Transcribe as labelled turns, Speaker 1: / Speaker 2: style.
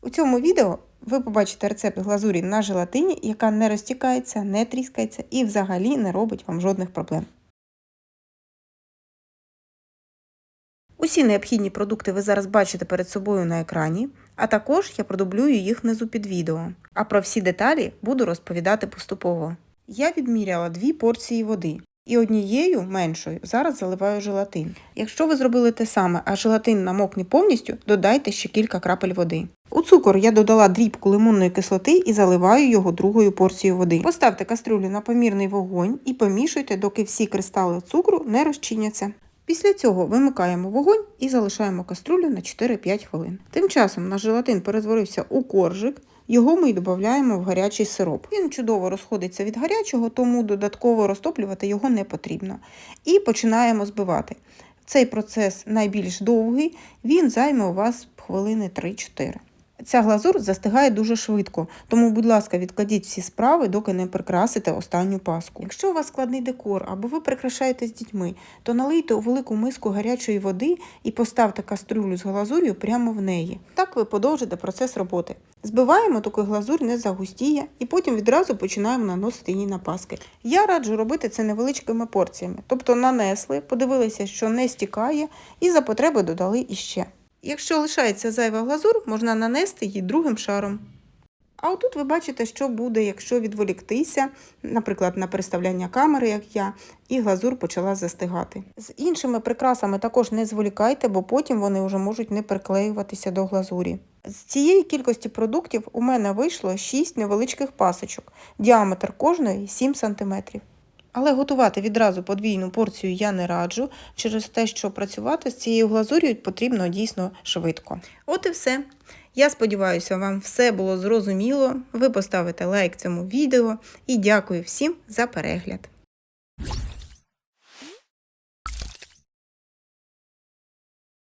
Speaker 1: У цьому відео ви побачите рецепт глазурі на желатині, яка не розтікається, не тріскається і взагалі не робить вам жодних проблем. Усі необхідні продукти ви зараз бачите перед собою на екрані, а також я продублюю їх внизу під відео. А про всі деталі буду розповідати поступово. Я відміряла дві порції води. І однією меншою зараз заливаю желатин. Якщо ви зробили те саме, а желатин намокне повністю, додайте ще кілька крапель води. У цукор я додала дрібку лимонної кислоти і заливаю його другою порцією води. Поставте кастрюлю на помірний вогонь і помішуйте, доки всі кристали цукру не розчиняться. Після цього вимикаємо вогонь і залишаємо каструлю на 4-5 хвилин. Тим часом наш желатин перетворився у коржик. Його ми й додаємо в гарячий сироп. Він чудово розходиться від гарячого, тому додатково розтоплювати його не потрібно. І починаємо збивати. Цей процес найбільш довгий, він займе у вас хвилини 3-4. Ця глазур застигає дуже швидко, тому, будь ласка, відкладіть всі справи, доки не прикрасите останню паску. Якщо у вас складний декор або ви прикрашаєте з дітьми, то налийте у велику миску гарячої води і поставте кастрюлю з глазур'ю прямо в неї. Так ви подовжите процес роботи. Збиваємо, доки глазурь не загустіє, і потім відразу починаємо наносити її на паски. Я раджу робити це невеличкими порціями, тобто нанесли, подивилися, що не стікає, і за потреби додали іще. Якщо лишається зайва глазур, можна нанести її другим шаром. А отут ви бачите, що буде, якщо відволіктися, наприклад, на переставляння камери, як я, і глазур почала застигати. З іншими прикрасами також не зволікайте, бо потім вони вже можуть не приклеюватися до глазурі. З цієї кількості продуктів у мене вийшло 6 невеличких пасочок, діаметр кожної 7 см. Але готувати відразу подвійну порцію я не раджу через те, що працювати з цією глазур'ю потрібно дійсно швидко. От і все. Я сподіваюся, вам все було зрозуміло. Ви поставите лайк цьому відео і дякую всім за перегляд.